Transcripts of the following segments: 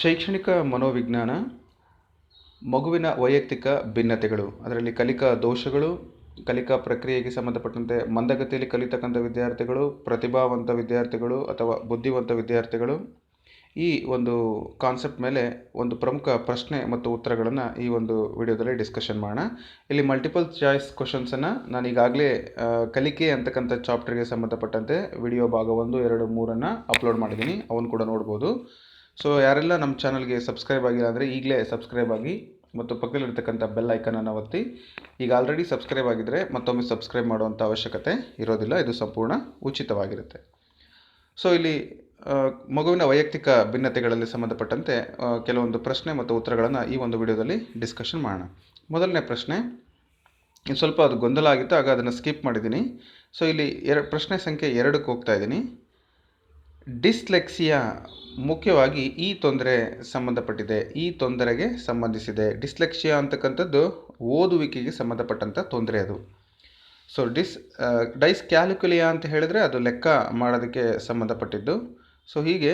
ಶೈಕ್ಷಣಿಕ ಮನೋವಿಜ್ಞಾನ, ಮಗುವಿನ ವೈಯಕ್ತಿಕ ಭಿನ್ನತೆಗಳು, ಅದರಲ್ಲಿ ಕಲಿಕಾ ದೋಷಗಳು, ಕಲಿಕಾ ಪ್ರಕ್ರಿಯೆಗೆ ಸಂಬಂಧಪಟ್ಟಂತೆ ಮಂದಗತಿಯಲ್ಲಿ ಕಲಿತಕ್ಕಂಥ ವಿದ್ಯಾರ್ಥಿಗಳು, ಪ್ರತಿಭಾವಂತ ವಿದ್ಯಾರ್ಥಿಗಳು ಅಥವಾ ಬುದ್ಧಿವಂತ ವಿದ್ಯಾರ್ಥಿಗಳು ಈ ಒಂದು ಕಾನ್ಸೆಪ್ಟ್ ಮೇಲೆ ಒಂದು ಪ್ರಮುಖ ಪ್ರಶ್ನೆ ಮತ್ತು ಉತ್ತರಗಳನ್ನು ಈ ಒಂದು ವಿಡಿಯೋದಲ್ಲಿ ಡಿಸ್ಕಷನ್ ಮಾಡೋಣ. ಇಲ್ಲಿ ಮಲ್ಟಿಪಲ್ ಚಾಯ್ಸ್ ಕ್ವಶನ್ಸನ್ನು ನಾನು ಈಗಾಗಲೇ ಕಲಿಕೆ ಅಂತಕ್ಕಂಥ ಚಾಪ್ಟರ್ಗೆ ಸಂಬಂಧಪಟ್ಟಂತೆ ವಿಡಿಯೋ ಭಾಗ ಒಂದು, ಎರಡು, ಮೂರನ್ನು ಅಪ್ಲೋಡ್ ಮಾಡಿದ್ದೀನಿ. ಅವನು ಕೂಡ ನೋಡ್ಬೋದು. ಸೊ ಯಾರೆಲ್ಲ ನಮ್ಮ ಚಾನಲ್ಗೆ ಸಬ್ಸ್ಕ್ರೈಬ್ ಆಗಿಲ್ಲ ಅಂದರೆ ಈಗಲೇ ಸಬ್ಸ್ಕ್ರೈಬ್ ಆಗಿ ಮತ್ತು ಪಕ್ಕದಲ್ಲಿರ್ತಕ್ಕಂಥ ಬೆಲ್ ಐಕನನ್ನು ಒತ್ತಿ. ಈಗ ಆಲ್ರೆಡಿ ಸಬ್ಸ್ಕ್ರೈಬ್ ಆಗಿದ್ದರೆ ಮತ್ತೊಮ್ಮೆ ಸಬ್ಸ್ಕ್ರೈಬ್ ಮಾಡುವಂಥ ಅವಶ್ಯಕತೆ ಇರೋದಿಲ್ಲ. ಇದು ಸಂಪೂರ್ಣ ಉಚಿತವಾಗಿರುತ್ತೆ. ಸೊ ಇಲ್ಲಿ ಮಗುವಿನ ವೈಯಕ್ತಿಕ ಭಿನ್ನತೆಗಳಲ್ಲಿ ಸಂಬಂಧಪಟ್ಟಂತೆ ಕೆಲವೊಂದು ಪ್ರಶ್ನೆ ಮತ್ತು ಉತ್ತರಗಳನ್ನು ಈ ಒಂದು ವಿಡಿಯೋದಲ್ಲಿ ಡಿಸ್ಕಷನ್ ಮಾಡೋಣ. ಮೊದಲನೇ ಪ್ರಶ್ನೆ ಸ್ವಲ್ಪ ಅದು ಗೊಂದಲ ಆಗಿತ್ತು, ಆಗ ಅದನ್ನು ಸ್ಕಿಪ್ ಮಾಡಿದ್ದೀನಿ. ಸೊ ಇಲ್ಲಿ ಎರಡು ಪ್ರಶ್ನೆ ಸಂಖ್ಯೆ ಎರಡಕ್ಕೆ ಹೋಗ್ತಾ ಇದ್ದೀನಿ. ಡಿಸ್ಲೆಕ್ಸಿಯಾ ಮುಖ್ಯವಾಗಿ ಈ ತೊಂದರೆ ಸಂಬಂಧಪಟ್ಟಿದೆ. ಈ ತೊಂದರೆಗೆ ಸಂಬಂಧಿಸಿದೆ. ಡಿಸ್ಲೆಕ್ಸಿಯಾ ಅಂತಕ್ಕಂಥದ್ದು ಓದುವಿಕೆಗೆ ಸಂಬಂಧಪಟ್ಟಂಥ ತೊಂದರೆ ಅದು. ಸೊ ಡಿಸ್ ಡೈಸ್ ಕ್ಯಾಲ್ಕುಲಿಯಾ ಅಂತ ಹೇಳಿದ್ರೆ ಅದು ಲೆಕ್ಕ ಮಾಡೋದಕ್ಕೆ ಸಂಬಂಧಪಟ್ಟಿದ್ದು. ಸೊ ಹೀಗೆ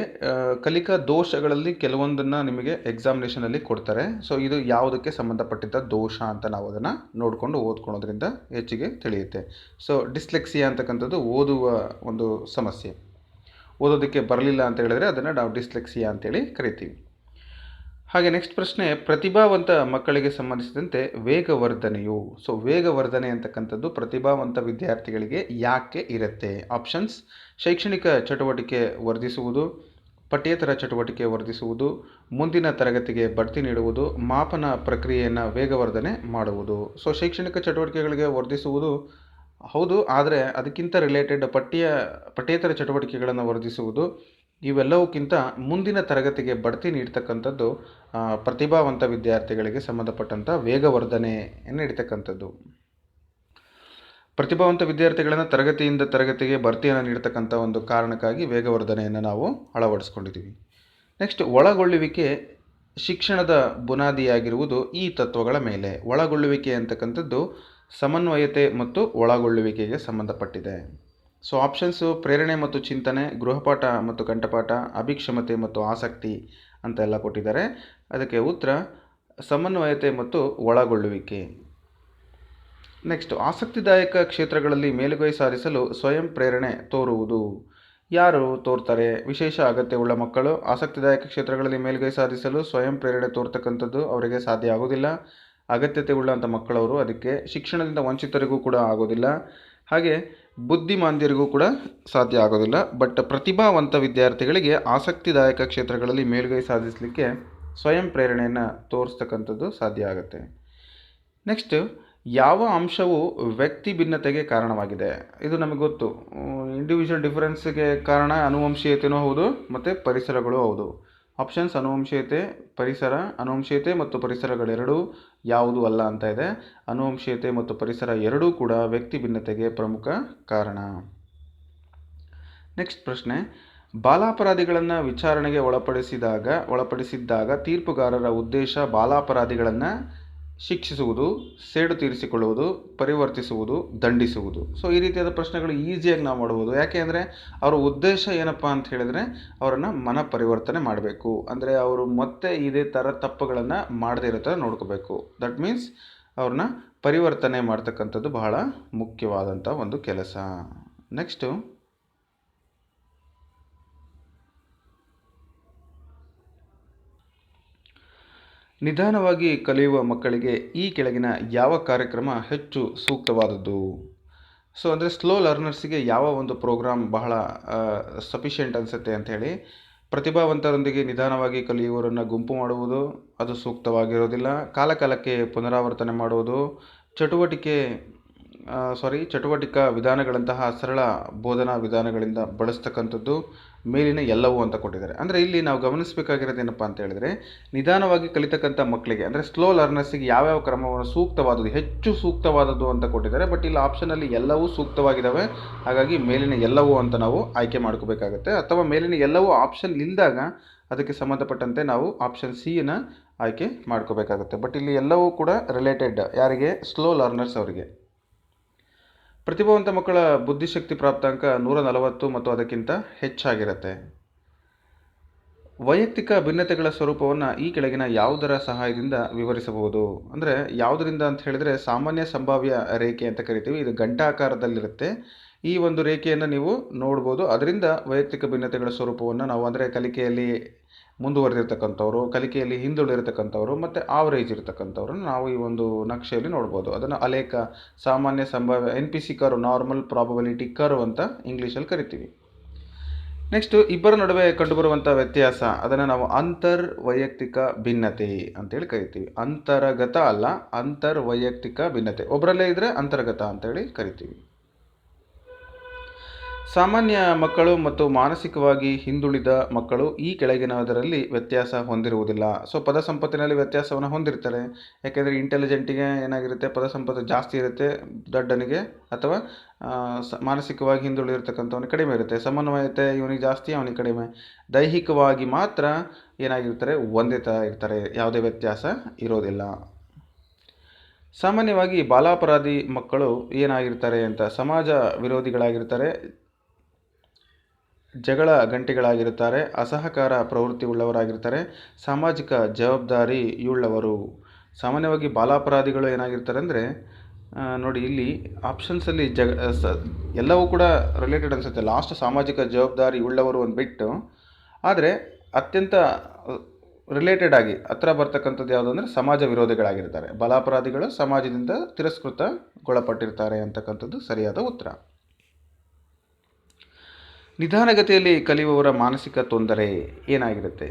ಕಲಿಕಾ ದೋಷಗಳಲ್ಲಿ ಕೆಲವೊಂದನ್ನು ನಿಮಗೆ ಎಕ್ಸಾಮಿನೇಷನಲ್ಲಿ ಕೊಡ್ತಾರೆ. ಸೊ ಇದು ಯಾವುದಕ್ಕೆ ಸಂಬಂಧಪಟ್ಟಿದ್ದ ದೋಷ ಅಂತ ನಾವು ಅದನ್ನು ನೋಡಿಕೊಂಡು ಓದ್ಕೊಳೋದ್ರಿಂದ ಹೆಚ್ಚಿಗೆ ತಿಳಿಯುತ್ತೆ. ಸೊ ಡಿಸ್ಲೆಕ್ಸಿಯಾ ಅಂತಕ್ಕಂಥದ್ದು ಓದುವ ಒಂದು ಸಮಸ್ಯೆ. ಓದೋದಕ್ಕೆ ಬರಲಿಲ್ಲ ಅಂತ ಹೇಳಿದ್ರೆ ಅದನ್ನು ನಾವು ಡಿಸ್ಲೆಕ್ಸಿಯಾ ಅಂತೇಳಿ ಕರಿತೀವಿ. ಹಾಗೆ ನೆಕ್ಸ್ಟ್ ಪ್ರಶ್ನೆ, ಪ್ರತಿಭಾವಂತ ಮಕ್ಕಳಿಗೆ ಸಂಬಂಧಿಸಿದಂತೆ ವೇಗವರ್ಧನೆಯು. ಸೊ ವೇಗವರ್ಧನೆ ಅಂತಕ್ಕಂಥದ್ದು ಪ್ರತಿಭಾವಂತ ವಿದ್ಯಾರ್ಥಿಗಳಿಗೆ ಯಾಕೆ ಇರುತ್ತೆ? ಆಪ್ಷನ್ಸ್ ಶೈಕ್ಷಣಿಕ ಚಟುವಟಿಕೆ ವರ್ಧಿಸುವುದು, ಪಠ್ಯೇತರ ಚಟುವಟಿಕೆ ವರ್ಧಿಸುವುದು, ಮುಂದಿನ ತರಗತಿಗೆ ಬಡ್ತಿ ನೀಡುವುದು, ಮಾಪನ ಪ್ರಕ್ರಿಯೆಯನ್ನು ವೇಗವರ್ಧನೆ ಮಾಡುವುದು. ಸೊ ಶೈಕ್ಷಣಿಕ ಚಟುವಟಿಕೆಗಳಿಗೆ ವರ್ಧಿಸುವುದು ಹೌದು, ಆದರೆ ಅದಕ್ಕಿಂತ ರಿಲೇಟೆಡ್ ಪಠ್ಯ, ಪಠ್ಯೇತರ ಚಟುವಟಿಕೆಗಳನ್ನು ವರ್ಧಿಸುವುದು ಇವೆಲ್ಲವಕ್ಕಿಂತ ಮುಂದಿನ ತರಗತಿಗೆ ಬಡ್ತಿ ನೀಡ್ತಕ್ಕಂಥದ್ದು ಪ್ರತಿಭಾವಂತ ವಿದ್ಯಾರ್ಥಿಗಳಿಗೆ ಸಂಬಂಧಪಟ್ಟಂಥ ವೇಗವರ್ಧನೆ ನೀಡ್ತಕ್ಕಂಥದ್ದು ಪ್ರತಿಭಾವಂತ ವಿದ್ಯಾರ್ಥಿಗಳನ್ನು ತರಗತಿಯಿಂದ ತರಗತಿಗೆ ಬಡ್ತಿಯನ್ನು ನೀಡ್ತಕ್ಕಂಥ ಒಂದು ಕಾರಣಕ್ಕಾಗಿ ವೇಗವರ್ಧನೆಯನ್ನು ನಾವು ಅಳವಡಿಸ್ಕೊಂಡಿದ್ದೀವಿ ನೆಕ್ಸ್ಟ್ ಒಳಗೊಳ್ಳುವಿಕೆ ಶಿಕ್ಷಣದ ಬುನಾದಿಯಾಗಿರುವುದು ಈ ತತ್ವಗಳ ಮೇಲೆ. ಒಳಗೊಳ್ಳುವಿಕೆ ಅಂತಕ್ಕಂಥದ್ದು ಸಮನ್ವಯತೆ ಮತ್ತು ಒಳಗೊಳ್ಳುವಿಕೆಗೆ ಸಂಬಂಧಪಟ್ಟಿದೆ. ಸೊ ಆಪ್ಷನ್ಸು ಪ್ರೇರಣೆ ಮತ್ತು ಚಿಂತನೆ, ಗೃಹಪಾಠ ಮತ್ತು ಕಂಠಪಾಠ, ಅಭಿಕ್ಷಮತೆ ಮತ್ತು ಆಸಕ್ತಿ ಅಂತ ಎಲ್ಲ ಕೊಟ್ಟಿದ್ದಾರೆ. ಅದಕ್ಕೆ ಉತ್ತರ, ಸಮನ್ವಯತೆ ಮತ್ತು ಒಳಗೊಳ್ಳುವಿಕೆ. ನೆಕ್ಸ್ಟ್ ಆಸಕ್ತಿದಾಯಕ ಕ್ಷೇತ್ರಗಳಲ್ಲಿ ಮೇಲುಗೈ ಸಾಧಿಸಲು ಸ್ವಯಂ ಪ್ರೇರಣೆ ತೋರುವುದು. ಯಾರು ತೋರ್ತಾರೆ? ವಿಶೇಷ ಅಗತ್ಯವುಳ್ಳ ಮಕ್ಕಳು ಆಸಕ್ತಿದಾಯಕ ಕ್ಷೇತ್ರಗಳಲ್ಲಿ ಮೇಲುಗೈ ಸಾಧಿಸಲು ಸ್ವಯಂ ಪ್ರೇರಣೆ ತೋರ್ತಕ್ಕಂಥದ್ದು ಅವರಿಗೆ ಸಾಧ್ಯ ಆಗೋದಿಲ್ಲ ಅಗತ್ಯತೆ ಉಳ್ಳಂಥ ಮಕ್ಕಳವರು ಅದಕ್ಕೆ ಶಿಕ್ಷಣದಿಂದ ವಂಚಿತರಿಗೂ ಕೂಡ ಆಗೋದಿಲ್ಲ. ಹಾಗೆ ಬುದ್ಧಿಮಾಂದ್ಯರಿಗೂ ಕೂಡ ಸಾಧ್ಯ ಆಗೋದಿಲ್ಲ. ಬಟ್ ಪ್ರತಿಭಾವಂತ ವಿದ್ಯಾರ್ಥಿಗಳಿಗೆ ಆಸಕ್ತಿದಾಯಕ ಕ್ಷೇತ್ರಗಳಲ್ಲಿ ಮೇಲುಗೈ ಸಾಧಿಸಲಿಕ್ಕೆ ಸ್ವಯಂ ಪ್ರೇರಣೆಯನ್ನು ತೋರಿಸ್ತಕ್ಕಂಥದ್ದು ಸಾಧ್ಯ ಆಗುತ್ತೆ. ನೆಕ್ಸ್ಟ್ ಯಾವ ಅಂಶವು ವ್ಯಕ್ತಿ ಭಿನ್ನತೆಗೆ ಕಾರಣವಾಗಿದೆ? ಇದು ನಮಗೆ ಗೊತ್ತು. ಇಂಡಿವಿಜುವಲ್ ಡಿಫರೆನ್ಸ್ಗೆ ಕಾರಣ ಅನುವಂಶೀಯತೆಯೂ ಹೌದು, ಮತ್ತು ಪರಿಸರಗಳು ಹೌದು. ಆಪ್ಷನ್ಸ್ ಅನುವಂಶೀಯತೆ ಪರಿಸರ ಅನುವಂಶೀಯತೆ ಮತ್ತು ಪರಿಸರಗಳೆರಡೂ ಯಾವುದೂ ಅಲ್ಲ ಅಂತ ಇದೆ. ಅನುವಂಶೀಯತೆ ಮತ್ತು ಪರಿಸರ ಎರಡೂ ಕೂಡ ವ್ಯಕ್ತಿ ಭಿನ್ನತೆಗೆ ಪ್ರಮುಖ ಕಾರಣ. ನೆಕ್ಸ್ಟ್ ಪ್ರಶ್ನೆ. ಬಾಲಾಪರಾಧಿಗಳನ್ನು ವಿಚಾರಣೆಗೆ ಒಳಪಡಿಸಿದಾಗ, ಒಳಪಡಿಸಿದ್ದಾಗ ತೀರ್ಪುಗಾರರ ಉದ್ದೇಶ ಬಾಲಾಪರಾಧಿಗಳನ್ನು ಶಿಕ್ಷಿಸುವುದು, ಸೇಡು ತೀರಿಸಿಕೊಳ್ಳುವುದು, ಪರಿವರ್ತಿಸುವುದು, ದಂಡಿಸುವುದು. ಸೊ ಈ ರೀತಿಯಾದ ಪ್ರಶ್ನೆಗಳು ಈಸಿಯಾಗಿ ನಾವು ಮಾಡ್ಬೋದು ಯಾಕೆ ಅಂದರೆ, ಅವರ ಉದ್ದೇಶ ಏನಪ್ಪ ಅಂತ ಹೇಳಿದರೆ, ಅವರನ್ನು ಮನ ಪರಿವರ್ತನೆ ಮಾಡಬೇಕು. ಅಂದರೆ, ಅವರು ಮತ್ತೆ ಇದೇ ಥರ ತಪ್ಪುಗಳನ್ನು ಮಾಡದೇ ಇರೋ ಥರ ನೋಡ್ಕೋಬೇಕು. ದಟ್ ಮೀನ್ಸ್ ಅವ್ರನ್ನ ಪರಿವರ್ತನೆ ಮಾಡ್ತಕ್ಕಂಥದ್ದು ಬಹಳ ಮುಖ್ಯವಾದಂಥ ಒಂದು ಕೆಲಸ. ನೆಕ್ಸ್ಟು ನಿಧಾನವಾಗಿ ಕಲಿಯುವ ಮಕ್ಕಳಿಗೆ ಈ ಕೆಳಗಿನ ಯಾವ ಕಾರ್ಯಕ್ರಮ ಹೆಚ್ಚು ಸೂಕ್ತವಾದದ್ದು? ಸೊ ಅಂದರೆ ಸ್ಲೋ ಲರ್ನರ್ಸಿಗೆ ಯಾವ ಒಂದು ಪ್ರೋಗ್ರಾಮ್ ಬಹಳ ಸಫಿಷಿಯೆಂಟ್ ಅನಿಸುತ್ತೆ ಅಂಥೇಳಿ ಪ್ರತಿಭಾವಂತರೊಂದಿಗೆ ನಿಧಾನವಾಗಿ ಕಲಿಯುವವರನ್ನು ಗುಂಪು ಮಾಡುವುದು ಅದು ಸೂಕ್ತವಾಗಿರೋದಿಲ್ಲ. ಕಾಲಕಾಲಕ್ಕೆ ಪುನರಾವರ್ತನೆ ಮಾಡುವುದು, ಚಟುವಟಿಕೆ ಸಾರಿ ಚಟುವಟಿಕಾ ವಿಧಾನಗಳಂತಹ ಸರಳ ಬೋಧನಾ ವಿಧಾನಗಳಿಂದ ಬಳಸ್ತಕ್ಕಂಥದ್ದು ಮೇಲಿನ ಎಲ್ಲವೂ ಅಂತ ಕೊಟ್ಟಿದ್ದಾರೆ. ಅಂದರೆ ಇಲ್ಲಿ ನಾವು ಗಮನಿಸಬೇಕಾಗಿರೋದು ಏನಪ್ಪ ಅಂತ ಹೇಳಿದರೆ, ನಿಧಾನವಾಗಿ ಕಲಿತಕ್ಕಂಥ ಮಕ್ಕಳಿಗೆ ಅಂದರೆ ಸ್ಲೋ ಲರ್ನರ್ಸಿಗೆ ಯಾವ್ಯಾವ ಕ್ರಮವನ್ನು ಸೂಕ್ತವಾದದ್ದು, ಹೆಚ್ಚು ಸೂಕ್ತವಾದದ್ದು ಅಂತ ಕೊಟ್ಟಿದ್ದಾರೆ ಬಟ್ ಇಲ್ಲಿ ಆಪ್ಷನಲ್ಲಿ ಎಲ್ಲವೂ ಸೂಕ್ತವಾಗಿದ್ದಾವೆ ಹಾಗಾಗಿ ಮೇಲಿನ ಎಲ್ಲವೂ ಅಂತ ನಾವು ಆಯ್ಕೆ ಮಾಡ್ಕೋಬೇಕಾಗುತ್ತೆ. ಅಥವಾ ಮೇಲಿನ ಎಲ್ಲವೂ ಆಪ್ಷನ್ ಇಲ್ಲದಾಗ ಅದಕ್ಕೆ ಸಂಬಂಧಪಟ್ಟಂತೆ ನಾವು ಆಪ್ಷನ್ ಸಿಯನ್ನು ಆಯ್ಕೆ ಮಾಡ್ಕೋಬೇಕಾಗುತ್ತೆ. ಬಟ್ ಇಲ್ಲಿ ಎಲ್ಲವೂ ಕೂಡ ರಿಲೇಟೆಡ್ ಯಾರಿಗೆ? ಸ್ಲೋ ಲರ್ನರ್ಸ್ ಅವರಿಗೆ. ಪ್ರತಿಭಾವಂತ ಮಕ್ಕಳ ಬುದ್ಧಿಶಕ್ತಿ ಪ್ರಾಪ್ತಾಂಕ ನೂರ ನಲವತ್ತು ಮತ್ತು ಅದಕ್ಕಿಂತ ಹೆಚ್ಚಾಗಿರುತ್ತೆ. ವೈಯಕ್ತಿಕ ಭಿನ್ನತೆಗಳ ಸ್ವರೂಪವನ್ನು ಈ ಕೆಳಗಿನ ಯಾವುದರ ಸಹಾಯದಿಂದ ವಿವರಿಸಬಹುದು? ಅಂದರೆ ಯಾವುದರಿಂದ ಅಂತ ಹೇಳಿದರೆ ಸಾಮಾನ್ಯ ಸಂಭಾವ್ಯ ರೇಖೆ ಅಂತ ಕರಿತೀವಿ. ಇದು ಗಂಟಾಕಾರದಲ್ಲಿರುತ್ತೆ ಈ ಒಂದು ರೇಖೆಯನ್ನು ನೀವು ನೋಡ್ಬೋದು. ಅದರಿಂದ ವೈಯಕ್ತಿಕ ಭಿನ್ನತೆಗಳ ಸ್ವರೂಪವನ್ನು ನಾವು ಅಂದರೆ ಕಲಿಕೆಯಲ್ಲಿ ಮುಂದುವರೆದಿರ್ತಕ್ಕಂಥವ್ರು, ಕಲಿಕೆಯಲ್ಲಿ ಹಿಂದುಳಿದಿರ್ತಕ್ಕಂಥವ್ರು ಮತ್ತು ಆವರೇಜ್ ಇರತಕ್ಕಂಥವ್ರನ್ನ ನಾವು ಈ ಒಂದು ನಕ್ಷೆಯಲ್ಲಿ ನೋಡ್ಬೋದು. ಅದನ್ನು ಅಲೇಖ ಸಾಮಾನ್ಯ ಸಂಭಾವ್ಯ N P C curve normal probability curve ಅಂತ ಇಂಗ್ಲೀಷಲ್ಲಿ ಕರಿತೀವಿ. ನೆಕ್ಸ್ಟ್ ಇಬ್ಬರ ನಡುವೆ ಕಂಡುಬರುವಂಥ ವ್ಯತ್ಯಾಸ, ಅದನ್ನು ನಾವು ಅಂತರ್ ವೈಯಕ್ತಿಕ ಭಿನ್ನತೆ ಅಂತೇಳಿ ಕರಿತೀವಿ. ಅಂತರಗತ ಅಲ್ಲ ಅಂತರ್ ವೈಯಕ್ತಿಕ ಭಿನ್ನತೆ. ಒಬ್ಬರಲ್ಲೇ ಇದ್ದರೆ ಅಂತರ್ಗತ ಅಂತೇಳಿ ಕರಿತೀವಿ. ಸಾಮಾನ್ಯ ಮಕ್ಕಳು ಮತ್ತು ಮಾನಸಿಕವಾಗಿ ಹಿಂದುಳಿದ ಮಕ್ಕಳು ಈ ಕೆಳಗಿನದರಲ್ಲಿ ವ್ಯತ್ಯಾಸ ಹೊಂದಿರುವುದಿಲ್ಲ. ಸೊ ಪದ ಸಂಪತ್ತಿನಲ್ಲಿ ವ್ಯತ್ಯಾಸವನ್ನು ಹೊಂದಿರ್ತಾರೆ. ಯಾಕೆಂದರೆ ಇಂಟೆಲಿಜೆಂಟಿಗೆ ಏನಾಗಿರುತ್ತೆ? ಪದ ಸಂಪತ್ತು ಜಾಸ್ತಿ ಇರುತ್ತೆ, ದೊಡ್ಡನಿಗೆ ಅಥವಾ ಮಾನಸಿಕವಾಗಿ ಹಿಂದುಳಿದಿರ್ತಕ್ಕಂಥವನಿಗೆ ಕಡಿಮೆ ಇರುತ್ತೆ. ಸಮನ್ವಯತೆ ಇವನಿಗೆ ಜಾಸ್ತಿ, ಅವನಿಗೆ ಕಡಿಮೆ. ದೈಹಿಕವಾಗಿ ಮಾತ್ರ ಏನಾಗಿರ್ತಾರೆ? ಒಂದೇ ಥರ ಇರ್ತಾರೆ. ಯಾವುದೇ ವ್ಯತ್ಯಾಸ ಇರೋದಿಲ್ಲ. ಸಾಮಾನ್ಯವಾಗಿ ಬಾಲಾಪರಾಧಿ ಮಕ್ಕಳು ಏನಾಗಿರ್ತಾರೆ ಅಂತ, ಸಮಾಜ ವಿರೋಧಿಗಳಾಗಿರ್ತಾರೆ ಜಗಳ ಗಂಟಿಗಳಾಗಿರುತ್ತಾರೆ, ಅಸಹಕಾರ ಪ್ರವೃತ್ತಿ ಉಳ್ಳವರಾಗಿರ್ತಾರೆ ಸಾಮಾಜಿಕ ಜವಾಬ್ದಾರಿಯುಳ್ಳವರು. ಸಾಮಾನ್ಯವಾಗಿ ಬಾಲಾಪರಾಧಿಗಳು ಏನಾಗಿರ್ತಾರೆ ಅಂದರೆ ನೋಡಿ ಇಲ್ಲಿ ಆಪ್ಷನ್ಸಲ್ಲಿ ಜಗ, ಸ, ಎಲ್ಲವೂ ಕೂಡ ರಿಲೇಟೆಡ್ ಅನಿಸುತ್ತೆ. ಲಾಸ್ಟ್ ಸಾಮಾಜಿಕ ಜವಾಬ್ದಾರಿ ಉಳ್ಳವರು ಒಂದು ಬಿಟ್ಟು ಆದರೆ ಅತ್ಯಂತ ರಿಲೇಟೆಡ್ ಆಗಿ ಹತ್ರ ಬರ್ತಕ್ಕಂಥದ್ದು ಯಾವುದು ಅಂದರೆ ಸಮಾಜ ವಿರೋಧಿಗಳಾಗಿರ್ತಾರೆ. ಬಲಾಪರಾಧಿಗಳು ಸಮಾಜದಿಂದ ತಿರಸ್ಕೃತಗೊಳಪಟ್ಟಿರ್ತಾರೆ ಅಂತಕ್ಕಂಥದ್ದು ಸರಿಯಾದ ಉತ್ತರ. ನಿಧಾನಗತಿಯಲ್ಲಿ ಕಲಿಯುವವರ ಮಾನಸಿಕ ತೊಂದರೆ ಏನಾಗಿರುತ್ತೆ?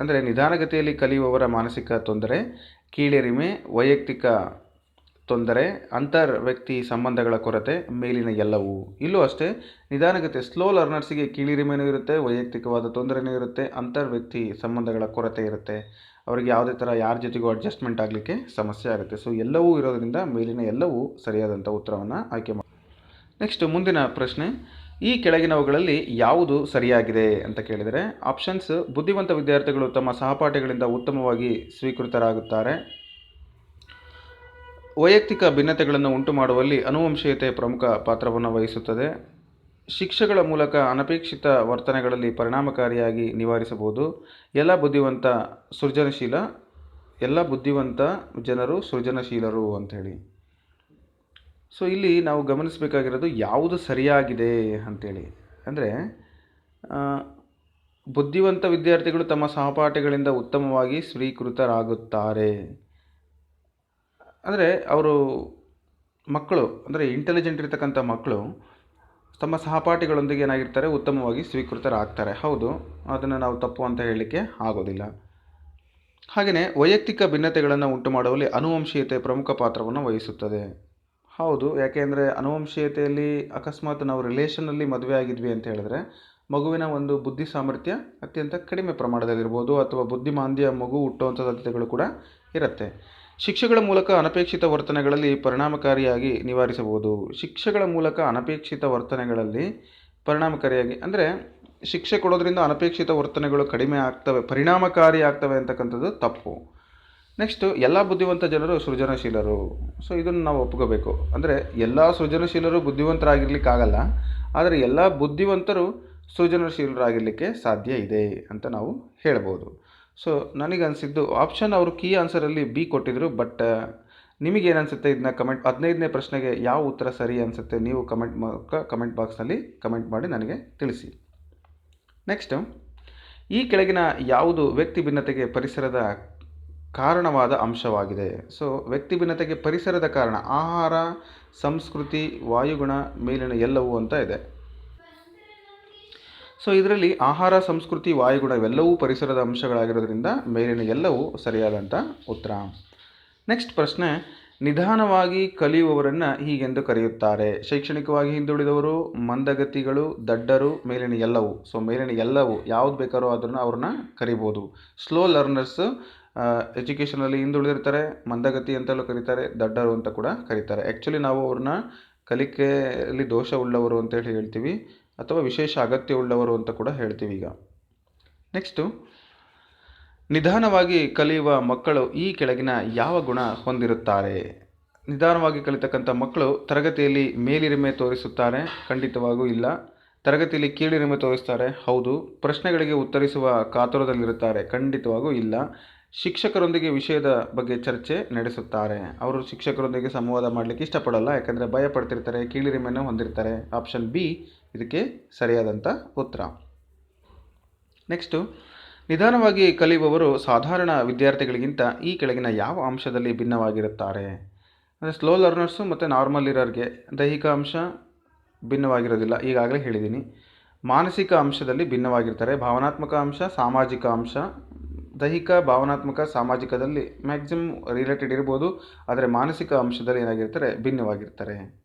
ಅಂದರೆ ನಿಧಾನಗತಿಯಲ್ಲಿ ಕಲಿಯುವವರ ಮಾನಸಿಕ ತೊಂದರೆ, ಕೀಳರಿಮೆ, ವೈಯಕ್ತಿಕ ತೊಂದರೆ ಅಂತರ್ ವ್ಯಕ್ತಿ ಸಂಬಂಧಗಳ ಕೊರತೆ, ಮೇಲಿನ ಎಲ್ಲವೂ. ಇಲ್ಲೂ ಅಷ್ಟೇ, ನಿಧಾನಗತಿ ಸ್ಲೋ ಲರ್ನರ್ಸಿಗೆ ಕೀಳಿರಿಮೆನೂ ಇರುತ್ತೆ, ವೈಯಕ್ತಿಕವಾದ ತೊಂದರೆನೂ ಇರುತ್ತೆ ಅಂತರ್ ವ್ಯಕ್ತಿ ಸಂಬಂಧಗಳ ಕೊರತೆ ಇರುತ್ತೆ. ಅವರಿಗೆ ಯಾವುದೇ ಥರ ಯಾರ ಜೊತೆಗೂ ಅಡ್ಜಸ್ಟ್ಮೆಂಟ್ ಆಗಲಿಕ್ಕೆ ಸಮಸ್ಯೆ ಆಗುತ್ತೆ. ಸೊ ಎಲ್ಲವೂ ಇರೋದರಿಂದ ಮೇಲಿನ ಎಲ್ಲವೂ ಸರಿಯಾದಂಥ ಉತ್ತರವನ್ನು ಆಯ್ಕೆ ಮಾಡಿ ನೆಕ್ಸ್ಟ್ ಮುಂದಿನ ಪ್ರಶ್ನೆ. ಈ ಕೆಳಗಿನವುಗಳಲ್ಲಿ ಯಾವುದು ಸರಿಯಾಗಿದೆ ಅಂತ ಕೇಳಿದರೆ ಆಪ್ಷನ್ಸ್ ಬುದ್ಧಿವಂತ ವಿದ್ಯಾರ್ಥಿಗಳು ತಮ್ಮ ಸಹಪಾಠಿಗಳಿಂದ ಉತ್ತಮವಾಗಿ ಸ್ವೀಕೃತರಾಗುತ್ತಾರೆ. ವೈಯಕ್ತಿಕ ಭಿನ್ನತೆಗಳನ್ನು ಉಂಟು ಮಾಡುವಲ್ಲಿ ಅನುವಂಶೀಯತೆ ಪ್ರಮುಖ ಪಾತ್ರವನ್ನು ವಹಿಸುತ್ತದೆ. ಶಿಕ್ಷೆಗಳ ಮೂಲಕ ಅನಪೇಕ್ಷಿತ ವರ್ತನೆಗಳಲ್ಲಿ ಪರಿಣಾಮಕಾರಿಯಾಗಿ ನಿವಾರಿಸಬಹುದು. ಎಲ್ಲ ಬುದ್ಧಿವಂತ ಸೃಜನಶೀಲ, ಎಲ್ಲ ಬುದ್ಧಿವಂತ ಜನರು ಸೃಜನಶೀಲರು ಅಂಥೇಳಿ ಸೊ ಇಲ್ಲಿ ನಾವು ಗಮನಿಸಬೇಕಾಗಿರೋದು ಯಾವುದು ಸರಿಯಾಗಿದೆ ಅಂತೇಳಿ. ಅಂದರೆ ಬುದ್ಧಿವಂತ ವಿದ್ಯಾರ್ಥಿಗಳು ತಮ್ಮ ಸಹಪಾಠಿಗಳಿಂದ ಉತ್ತಮವಾಗಿ ಸ್ವೀಕೃತರಾಗುತ್ತಾರೆ. ಅಂದರೆ, ಅವರು ಮಕ್ಕಳು, ಅಂದರೆ ಇಂಟೆಲಿಜೆಂಟ್ ಇರ್ತಕ್ಕಂಥ ಮಕ್ಕಳು ತಮ್ಮ ಸಹಪಾಠಿಗಳೊಂದಿಗೆ ಏನಾಗಿರ್ತಾರೆ, ಉತ್ತಮವಾಗಿ ಸ್ವೀಕೃತರಾಗ್ತಾರೆ. ಹೌದು, ಅದನ್ನು ನಾವು ತಪ್ಪು ಅಂತ ಹೇಳಲಿಕ್ಕೆ ಆಗೋದಿಲ್ಲ. ಹಾಗೆಯೇ ವೈಯಕ್ತಿಕ ಭಿನ್ನತೆಗಳನ್ನು ಉಂಟು ಮಾಡುವಲ್ಲಿ ಅನುವಂಶೀಯತೆ ಪ್ರಮುಖ ಪಾತ್ರವನ್ನು ವಹಿಸುತ್ತದೆ. ಹೌದು, ಯಾಕೆಂದರೆ ಅನುವಂಶೀಯತೆಯಲ್ಲಿ ಅಕಸ್ಮಾತ್ ನಾವು ರಿಲೇಷನಲ್ಲಿ ಮದುವೆ ಆಗಿದ್ವಿ ಅಂತ ಹೇಳಿದ್ರೆ, ಮಗುವಿನ ಒಂದು ಬುದ್ಧಿ ಸಾಮರ್ಥ್ಯ ಅತ್ಯಂತ ಕಡಿಮೆ ಪ್ರಮಾಣದಲ್ಲಿರ್ಬೋದು ಅಥವಾ ಬುದ್ಧಿಮಾಂದ್ಯ ಮಗು ಹುಟ್ಟುವಂಥ ಸಾಧ್ಯತೆಗಳು ಕೂಡ ಇರುತ್ತೆ. ಶಿಕ್ಷೆಗಳ ಮೂಲಕ ಅನಪೇಕ್ಷಿತ ವರ್ತನೆಗಳಲ್ಲಿ ಪರಿಣಾಮಕಾರಿಯಾಗಿ ನಿವಾರಿಸಬಹುದು. ಶಿಕ್ಷೆಗಳ ಮೂಲಕ ಅನಪೇಕ್ಷಿತ ವರ್ತನೆಗಳಲ್ಲಿ ಪರಿಣಾಮಕಾರಿಯಾಗಿ, ಅಂದರೆ ಶಿಕ್ಷೆ ಕೊಡೋದ್ರಿಂದ ಅನಪೇಕ್ಷಿತ ವರ್ತನೆಗಳು ಕಡಿಮೆ ಆಗ್ತವೆ, ಪರಿಣಾಮಕಾರಿ ಆಗ್ತವೆ ಅಂತಕ್ಕಂಥದ್ದು ತಪ್ಪು. ನೆಕ್ಸ್ಟು ಎಲ್ಲ ಬುದ್ಧಿವಂತ ಜನರು ಸೃಜನಶೀಲರು. ಸೊ ಇದನ್ನು ನಾವು ಒಪ್ಕೋಬೇಕು. ಅಂದರೆ, ಎಲ್ಲ ಸೃಜನಶೀಲರು ಬುದ್ಧಿವಂತರಾಗಿರ್ಲಿಕ್ಕಾಗಲ್ಲ. ಆದರೆ, ಎಲ್ಲ ಬುದ್ಧಿವಂತರು ಸೃಜನಶೀಲರಾಗಿರಲಿಕ್ಕೆ ಸಾಧ್ಯ ಇದೆ ಅಂತ ನಾವು ಹೇಳ್ಬೋದು. ಸೊ ನನಗನ್ಸಿದ್ದು ಆಪ್ಷನ್ ಅವರು ಕೀ ಆನ್ಸರಲ್ಲಿ ಬಿ ಕೊಟ್ಟಿದ್ದರು ಬಟ್ ನಿಮಗೇನು ಅನಿಸುತ್ತೆ ಇದನ್ನ ಕಮೆಂಟ್ ಹದಿನೈದನೇ ಪ್ರಶ್ನೆಗೆ ಯಾವ ಉತ್ತರ ಸರಿ ಅನಿಸುತ್ತೆ, ನೀವು ಕಮೆಂಟ್ ಮೂಲಕ ಕಮೆಂಟ್ ಬಾಕ್ಸ್ನಲ್ಲಿ ಕಮೆಂಟ್ ಮಾಡಿ ನನಗೆ ತಿಳಿಸಿ. ನೆಕ್ಸ್ಟು ಈ ಕೆಳಗಿನ ಯಾವುದು ವ್ಯಕ್ತಿ ಭಿನ್ನತೆಗೆ ಪರಿಸರದ ಕಾರಣವಾದ ಅಂಶವಾಗಿದೆ. ಸೊ ವ್ಯಕ್ತಿ ಭಿನ್ನತೆಗೆ ಪರಿಸರದ ಕಾರಣ, ಆಹಾರ, ಸಂಸ್ಕೃತಿ, ವಾಯುಗುಣ, ಮೇಲಿನ ಎಲ್ಲವೂ ಅಂತ ಇದೆ. ಸೊ ಇದರಲ್ಲಿ ಆಹಾರ, ಸಂಸ್ಕೃತಿ, ವಾಯುಗುಣ ಇವೆಲ್ಲವೂ ಪರಿಸರದ ಅಂಶಗಳಾಗಿರೋದ್ರಿಂದ ಮೇಲಿನ ಎಲ್ಲವೂ ಸರಿಯಾದಂಥ ಉತ್ತರ. ನೆಕ್ಸ್ಟ್ ಪ್ರಶ್ನೆ, ನಿಧಾನವಾಗಿ ಕಲಿಯುವವರನ್ನು ಹೀಗೆಂದು ಕರೆಯುತ್ತಾರೆ. ಶೈಕ್ಷಣಿಕವಾಗಿ ಹಿಂದುಳಿದವರು, ಮಂದಗತಿಗಳು, ದಡ್ಡರು, ಮೇಲಿನ ಎಲ್ಲವೂ. ಸೊ ಮೇಲಿನ ಎಲ್ಲವೂ ಯಾವ್ದು ಬೇಕಾರೋ ಅದನ್ನು ಅವ್ರನ್ನ ಕರಿಬೋದು. ಸ್ಲೋ ಲರ್ನರ್ಸ್ ಎಜುಕೇಷನಲ್ಲಿ ಹಿಂದುಳಿದಿರ್ತಾರೆ, ಮಂದಗತಿ ಅಂತಲೂ ಕರೀತಾರೆ, ದಡ್ಡರು ಅಂತ ಕೂಡ ಕರೀತಾರೆ. ಆ್ಯಕ್ಚುಲಿ ನಾವು ಅವ್ರನ್ನ ಕಲಿಕೆಯಲ್ಲಿ ದೋಷ ಉಳ್ಳವರು ಅಂತೇಳಿ ಹೇಳ್ತೀವಿ, ಅಥವಾ ವಿಶೇಷ ಅಗತ್ಯ ಉಳ್ಳವರು ಅಂತ ಕೂಡ ಹೇಳ್ತೀವಿ ಈಗ. ನೆಕ್ಸ್ಟು ನಿಧಾನವಾಗಿ ಕಲಿಯುವ ಮಕ್ಕಳು ಈ ಕೆಳಗಿನ ಯಾವ ಗುಣ ಹೊಂದಿರುತ್ತಾರೆ? ನಿಧಾನವಾಗಿ ಕಲಿತಕ್ಕಂಥ ಮಕ್ಕಳು ತರಗತಿಯಲ್ಲಿ ಮೇಲಿರಿಮೆ ತೋರಿಸುತ್ತಾರೆ, ಖಂಡಿತವಾಗೂ ಇಲ್ಲ. ತರಗತಿಯಲ್ಲಿ ಕೀಳಿರಿಮೆ ತೋರಿಸ್ತಾರೆ, ಹೌದು. ಪ್ರಶ್ನೆಗಳಿಗೆ ಉತ್ತರಿಸುವ ಕಾತುರದಲ್ಲಿರುತ್ತಾರೆ, ಖಂಡಿತವಾಗೂ ಇಲ್ಲ. ಶಿಕ್ಷಕರೊಂದಿಗೆ ವಿಷಯದ ಬಗ್ಗೆ ಚರ್ಚೆ ನಡೆಸುತ್ತಾರೆ. ಅವರು ಶಿಕ್ಷಕರೊಂದಿಗೆ ಸಂವಾದ ಮಾಡಲಿಕ್ಕೆ ಇಷ್ಟಪಡಲ್ಲ, ಯಾಕಂದರೆ ಭಯ ಪಡ್ತಿರ್ತಾರೆ ಕೀಳಿರಿಮೆಯನ್ನು ಹೊಂದಿರ್ತಾರೆ. ಆಪ್ಷನ್ ಬಿ, ಇದಕ್ಕೆ ಸರಿಯಾದಂಥ ಉತ್ತರ. ನೆಕ್ಸ್ಟು, ನಿಧಾನವಾಗಿ ಕಲಿಯುವವರು ಸಾಧಾರಣ ವಿದ್ಯಾರ್ಥಿಗಳಿಗಿಂತ ಈ ಕೆಳಗಿನ ಯಾವ ಅಂಶದಲ್ಲಿ ಭಿನ್ನವಾಗಿರುತ್ತಾರೆ? ಅಂದರೆ ಸ್ಲೋ ಲರ್ನರ್ಸು ಮತ್ತು ನಾರ್ಮಲ್ ಇರೋರಿಗೆ ದೈಹಿಕ ಅಂಶ ಭಿನ್ನವಾಗಿರೋದಿಲ್ಲ, ಈಗಾಗಲೇ ಹೇಳಿದ್ದೀನಿ ಮಾನಸಿಕ ಅಂಶದಲ್ಲಿ ಭಿನ್ನವಾಗಿರ್ತಾರೆ, ಭಾವನಾತ್ಮಕ ಅಂಶ, ಸಾಮಾಜಿಕ ಅಂಶ ದೈಹಿಕ, ಭಾವನಾತ್ಮಕ, ಸಾಮಾಜಿಕದಲ್ಲಿ ಮ್ಯಾಕ್ಸಿಮಮ್ ರಿಲೇಟೆಡ್ ಇರ್ಬೋದು. ಆದರೆ ಮಾನಸಿಕ ಅಂಶದಲ್ಲಿ ಏನಾಗಿರ್ತಾರೆ, ಭಿನ್ನವಾಗಿರ್ತಾರೆ.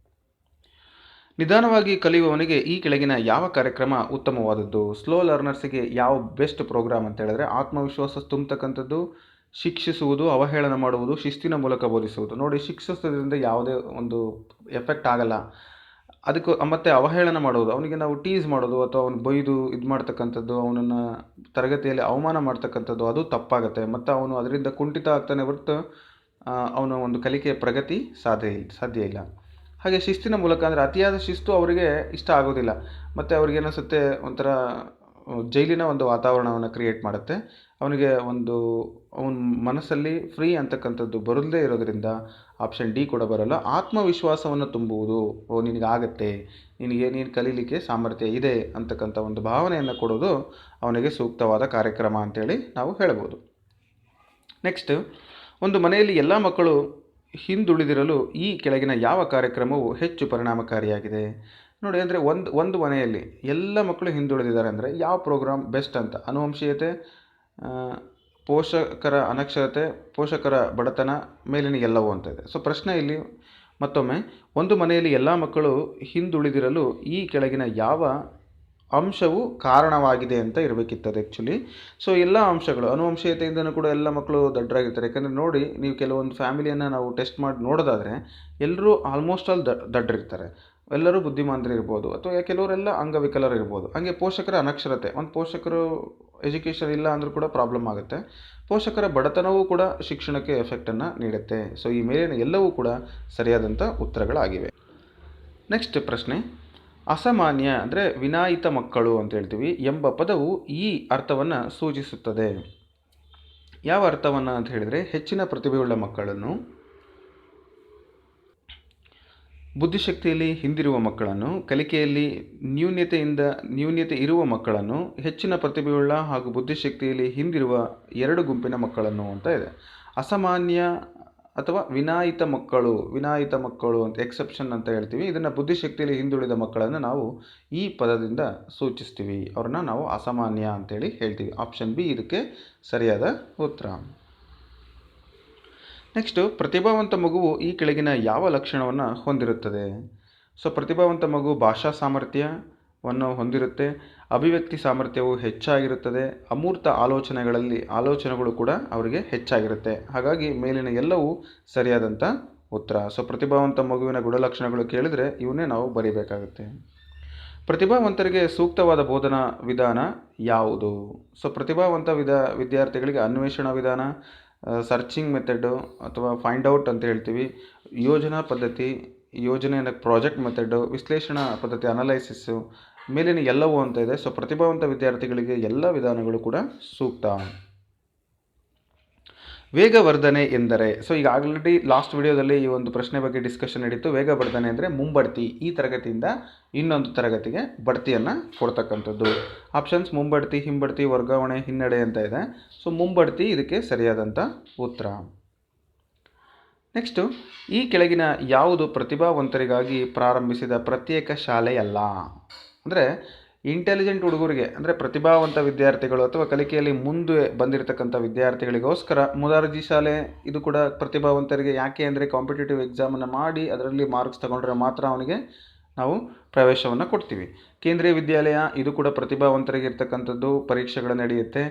ನಿಧಾನವಾಗಿ ಕಲಿಯುವವನಿಗೆ ಈ ಕೆಳಗಿನ ಯಾವ ಕಾರ್ಯಕ್ರಮ ಉತ್ತಮವಾದದ್ದು? ಸ್ಲೋ ಲರ್ನರ್ಸಿಗೆ ಯಾವ ಬೆಸ್ಟ್ ಪ್ರೋಗ್ರಾಮ್ ಅಂತ ಹೇಳಿದ್ರೆ, ಆತ್ಮವಿಶ್ವಾಸ ತುಂಬತಕ್ಕಂಥದ್ದು, ಶಿಕ್ಷಿಸುವುದು, ಅವಹೇಳನ ಮಾಡುವುದು, ಶಿಸ್ತಿನ ಮೂಲಕ ಬೋಧಿಸುವುದು. ನೋಡಿ, ಶಿಕ್ಷಿಸೋದ್ರಿಂದ ಯಾವುದೇ ಒಂದು ಎಫೆಕ್ಟ್ ಆಗಲ್ಲ. ಅದಕ್ಕೂ, ಮತ್ತು ಅವಹೇಳನ ಮಾಡೋದು, ಅವನಿಗೆ ನಾವು ಟೀಸ್ ಮಾಡೋದು ಅಥವಾ ಅವ್ನು ಬೈದು ಇದು ಮಾಡ್ತಕ್ಕಂಥದ್ದು, ಅವನನ್ನು ತರಗತಿಯಲ್ಲಿ ಅವಮಾನ ಮಾಡ್ತಕ್ಕಂಥದ್ದು, ಅದು ತಪ್ಪಾಗುತ್ತೆ. ಮತ್ತು ಅವನು ಅದರಿಂದ ಕುಂಠಿತ ಆಗ್ತಾನೆ ಹೊರತು ಅವನ ಒಂದು ಕಲಿಕೆಯ ಪ್ರಗತಿ ಸಾಧ್ಯ ಸಾಧ್ಯ ಇಲ್ಲ. ಹಾಗೆ ಶಿಸ್ತಿನ ಮೂಲಕ ಅಂದರೆ ಅತಿಯಾದ ಶಿಸ್ತು ಅವರಿಗೆ ಇಷ್ಟ ಆಗೋದಿಲ್ಲ. ಮತ್ತು ಅವ್ರಿಗೆ ಏನಿಸುತ್ತೆ ಒಂಥರ, ಜೈಲಿನ ಒಂದು ವಾತಾವರಣವನ್ನು ಕ್ರಿಯೇಟ್ ಮಾಡುತ್ತೆ. ಅವನಿಗೆ ಒಂದು, ಅವನ ಮನಸ್ಸಲ್ಲಿ ಫ್ರೀ ಅಂತಕ್ಕಂಥದ್ದು ಬರದೇ ಇರೋದರಿಂದ ಆಪ್ಷನ್ ಡಿ ಕೂಡ ಬರಲ್ಲ. ಆತ್ಮವಿಶ್ವಾಸವನ್ನು ತುಂಬುವುದು, ಓ, ನಿನಗಾಗತ್ತೆ, ನಿನಗೆ, ನೀನು ಕಲೀಲಿಕ್ಕೆ ಸಾಮರ್ಥ್ಯ ಇದೆ ಅಂತಕ್ಕಂಥ ಒಂದು ಭಾವನೆಯನ್ನು ಕೊಡೋದು ಅವನಿಗೆ ಸೂಕ್ತವಾದ ಕಾರ್ಯಕ್ರಮ ಅಂತೇಳಿ ನಾವು ಹೇಳ್ಬೋದು. ನೆಕ್ಸ್ಟ್ ಒಂದು ಮನೆಯಲ್ಲಿ ಎಲ್ಲ ಮಕ್ಕಳು ಹಿಂದುಳಿದಿರಲು ಈ ಕೆಳಗಿನ ಯಾವ ಕಾರ್ಯಕ್ರಮವು ಹೆಚ್ಚು ಪರಿಣಾಮಕಾರಿಯಾಗಿದೆ? ನೋಡಿ, ಅಂದರೆ ಒಂದು ಒಂದು ಮನೆಯಲ್ಲಿ ಎಲ್ಲ ಮಕ್ಕಳು ಹಿಂದುಳಿದಿದ್ದಾರೆ ಅಂದರೆ ಯಾವ ಪ್ರೋಗ್ರಾಮ್ ಬೆಸ್ಟ್ ಅಂತ? ಅನುವಂಶೀಯತೆ ಪೋಷಕರ ಅನಕ್ಷರತೆ, ಪೋಷಕರ ಬಡತನ ಮೇಲಿನ ಎಲ್ಲವೂ ಅಂತ ಇದೆ. ಸೊ ಪ್ರಶ್ನೆ ಇಲ್ಲಿ ಮತ್ತೊಮ್ಮೆ, ಒಂದು ಮನೆಯಲ್ಲಿ ಎಲ್ಲ ಮಕ್ಕಳು ಹಿಂದುಳಿದಿರಲು ಈ ಕೆಳಗಿನ ಯಾವ ಅಂಶವು ಕಾರಣವಾಗಿದೆ ಅಂತ ಇರಬೇಕಿತ್ತದು ಆ್ಯಕ್ಚುಲಿ ಸೊ ಎಲ್ಲ ಅಂಶಗಳು, ಅನುವಂಶೀಯತೆಯಿಂದನೂ ಕೂಡ ಎಲ್ಲ ಮಕ್ಕಳು ದಡ್ಡರಾಗಿರ್ತಾರೆ ಯಾಕಂದರೆ ನೋಡಿ, ನೀವು ಕೆಲವೊಂದು ಫ್ಯಾಮಿಲಿಯನ್ನು ನಾವು ಟೆಸ್ಟ್ ಮಾಡಿ ನೋಡೋದಾದರೆ ಎಲ್ಲರೂ ಆಲ್ಮೋಸ್ಟ್ ಆಲ್ ದಡ್ಡರಿರ್ತಾರೆ ಎಲ್ಲರೂ ಬುದ್ಧಿಮಾಂತರು ಇರ್ಬೋದು ಅಥವಾ ಕೆಲವರೆಲ್ಲ ಅಂಗವಿಕಲರು ಇರ್ಬೋದು. ಹಾಗೆ ಪೋಷಕರ ಅನಕ್ಷರತೆ, ಒಂದು ಪೋಷಕರು ಎಜುಕೇಷನ್ ಇಲ್ಲ ಅಂದರೂ ಕೂಡ ಪ್ರಾಬ್ಲಮ್ ಆಗುತ್ತೆ. ಪೋಷಕರ ಬಡತನವೂ ಕೂಡ ಶಿಕ್ಷಣಕ್ಕೆ ಎಫೆಕ್ಟನ್ನು ನೀಡುತ್ತೆ. ಸೊ ಈ ಮೇಲಿನ ಎಲ್ಲವೂ ಕೂಡ ಸರಿಯಾದಂಥ ಉತ್ತರಗಳಾಗಿವೆ. ನೆಕ್ಸ್ಟ್ ಪ್ರಶ್ನೆ, ಅಸಾಮಾನ್ಯ ಅಂದರೆ ವಿನಾಯಿತ ಮಕ್ಕಳು ಅಂತ ಹೇಳ್ತೀವಿ ಎಂಬ ಪದವು ಈ ಅರ್ಥವನ್ನು ಸೂಚಿಸುತ್ತದೆ. ಯಾವ ಅರ್ಥವನ್ನು ಅಂತ ಹೇಳಿದರೆ ಹೆಚ್ಚಿನ ಪ್ರತಿಭೆಯುಳ್ಳ ಮಕ್ಕಳನ್ನು ಬುದ್ಧಿಶಕ್ತಿಯಲ್ಲಿ ಹಿಂದಿರುವ ಮಕ್ಕಳನ್ನು, ಕಲಿಕೆಯಲ್ಲಿ ನ್ಯೂನ್ಯತೆಯಿಂದ ನ್ಯೂನ್ಯತೆ ಇರುವ ಮಕ್ಕಳನ್ನು, ಹೆಚ್ಚಿನ ಪ್ರತಿಭೆಯುಳ್ಳ ಹಾಗೂ ಬುದ್ಧಿಶಕ್ತಿಯಲ್ಲಿ ಹಿಂದಿರುವ ಎರಡು ಗುಂಪಿನ ಮಕ್ಕಳನ್ನು ಅಂತ ಇದೆ. ಅಸಾಮಾನ್ಯ ಅಥವಾ ವಿನಾಯಿತ ಮಕ್ಕಳು ವಿನಾಯಿತ ಮಕ್ಕಳು ಅಂತ ಎಕ್ಸೆಪ್ಷನ್ ಅಂತ ಹೇಳ್ತೀವಿ. ಇದನ್ನು ಬುದ್ಧಿಶಕ್ತಿಯಲ್ಲಿ ಹಿಂದುಳಿದ ಮಕ್ಕಳನ್ನು ನಾವು ಈ ಪದದಿಂದ ಸೂಚಿಸ್ತೀವಿ. ಅವ್ರನ್ನ ನಾವು ಅಸಾಮಾನ್ಯ ಅಂತೇಳಿ ಹೇಳ್ತೀವಿ. ಆಪ್ಷನ್ ಬಿ ಇದಕ್ಕೆ ಸರಿಯಾದ ಉತ್ತರ. ನೆಕ್ಸ್ಟು ಪ್ರತಿಭಾವಂತ ಮಗುವು ಈ ಕೆಳಗಿನ ಯಾವ ಲಕ್ಷಣವನ್ನು ಹೊಂದಿರುತ್ತದೆ? ಸೊ ಪ್ರತಿಭಾವಂತ ಮಗು ಭಾಷಾ ಸಾಮರ್ಥ್ಯವನ್ನು ಹೊಂದಿರುತ್ತೆ, ಅಭಿವ್ಯಕ್ತಿ ಸಾಮರ್ಥ್ಯವು ಹೆಚ್ಚಾಗಿರುತ್ತದೆ, ಅಮೂರ್ತ ಆಲೋಚನೆಗಳಲ್ಲಿ ಆಲೋಚನೆಗಳು ಕೂಡ ಅವರಿಗೆ ಹೆಚ್ಚಾಗಿರುತ್ತೆ. ಹಾಗಾಗಿ ಮೇಲಿನ ಎಲ್ಲವೂ ಸರಿಯಾದಂಥ ಉತ್ತರ. ಸೊ ಪ್ರತಿಭಾವಂತ ಮಗುವಿನ ಗುಣಲಕ್ಷಣಗಳು ಕೇಳಿದರೆ ಇವನ್ನೇ ನಾವು ಬರೀಬೇಕಾಗುತ್ತೆ. ಪ್ರತಿಭಾವಂತರಿಗೆ ಸೂಕ್ತವಾದ ಬೋಧನಾ ವಿಧಾನ ಯಾವುದು? ಸೊ ಪ್ರತಿಭಾವಂತ ವಿದ ವಿದ್ಯಾರ್ಥಿಗಳಿಗೆ ಅನ್ವೇಷಣಾ ವಿಧಾನ ಸರ್ಚಿಂಗ್ ಮೆಥಡು ಅಥವಾ ಫೈಂಡ್ ಔಟ್ ಅಂತ ಹೇಳ್ತೀವಿ. ಯೋಜನಾ ಪದ್ಧತಿ ಯೋಜನೆಯನ್ನು ಪ್ರಾಜೆಕ್ಟ್ ಮೆಥಡು ವಿಶ್ಲೇಷಣಾ ಪದ್ಧತಿ ಅನಲೈಸಿಸ್ಸು ಮೇಲಿನ ಎಲ್ಲವೂ ಅಂತ ಇದೆ. ಸೊ ಪ್ರತಿಭಾವಂತ ವಿದ್ಯಾರ್ಥಿಗಳಿಗೆ ಎಲ್ಲ ವಿಧಾನಗಳು ಕೂಡ ಸೂಕ್ತ. ವೇಗವರ್ಧನೆ ಎಂದರೆ ಸೊ ಈಗ ಆಲ್ರೆಡಿ ಲಾಸ್ಟ್ ವಿಡಿಯೋದಲ್ಲಿ ಈ ಒಂದು ಪ್ರಶ್ನೆ ಬಗ್ಗೆ ಡಿಸ್ಕಷನ್ ನಡೀತು. ವೇಗವರ್ಧನೆ ಅಂದರೆ ಮುಂಬಡ್ತಿ, ಈ ತರಗತಿಯಿಂದ ಇನ್ನೊಂದು ತರಗತಿಗೆ ಬಡ್ತಿಯನ್ನು ಕೊಡ್ತಕ್ಕಂಥದ್ದು. ಆಪ್ಷನ್ಸ್ ಮುಂಬಡ್ತಿ, ಹಿಂಬಡ್ತಿ, ವರ್ಗಾವಣೆ, ಹಿನ್ನಡೆ ಅಂತ ಇದೆ. ಸೊ ಮುಂಬಡ್ತಿ ಇದಕ್ಕೆ ಸರಿಯಾದಂಥ ಉತ್ತರ. ನೆಕ್ಸ್ಟು ಈ ಕೆಳಗಿನ ಯಾವುದು ಪ್ರತಿಭಾವಂತರಿಗಾಗಿ ಪ್ರಾರಂಭಿಸಿದ ಪ್ರತ್ಯೇಕ ಶಾಲೆಯಲ್ಲ? ಅಂದರೆ ಇಂಟೆಲಿಜೆಂಟ್ ಹುಡುಗರಿಗೆ, ಅಂದರೆ ಪ್ರತಿಭಾವಂತ ವಿದ್ಯಾರ್ಥಿಗಳು ಅಥವಾ ಕಲಿಕೆಯಲ್ಲಿ ಮುಂದೆ ಬಂದಿರತಕ್ಕಂಥ ವಿದ್ಯಾರ್ಥಿಗಳಿಗೋಸ್ಕರ ಮುದಾರ್ಜಿ ಶಾಲೆ ಇದು ಕೂಡ ಪ್ರತಿಭಾವಂತರಿಗೆ ಯಾಕೆ ಅಂದರೆ ಕಾಂಪಿಟೇಟಿವ್ ಎಕ್ಸಾಮನ್ನು ಮಾಡಿ, ಅದರಲ್ಲಿ ಮಾರ್ಕ್ಸ್ ತಗೊಂಡ್ರೆ ಮಾತ್ರ ಅವನಿಗೆ ನಾವು ಪ್ರವೇಶವನ್ನು ಕೊಡ್ತೀವಿ. ಕೇಂದ್ರೀಯ ವಿದ್ಯಾಲಯ, ಇದು ಕೂಡ ಪ್ರತಿಭಾವಂತರಿಗೆ ಇರ್ತಕ್ಕಂಥದ್ದು ಪರೀಕ್ಷೆಗಳು ನಡೆಯುತ್ತೆ.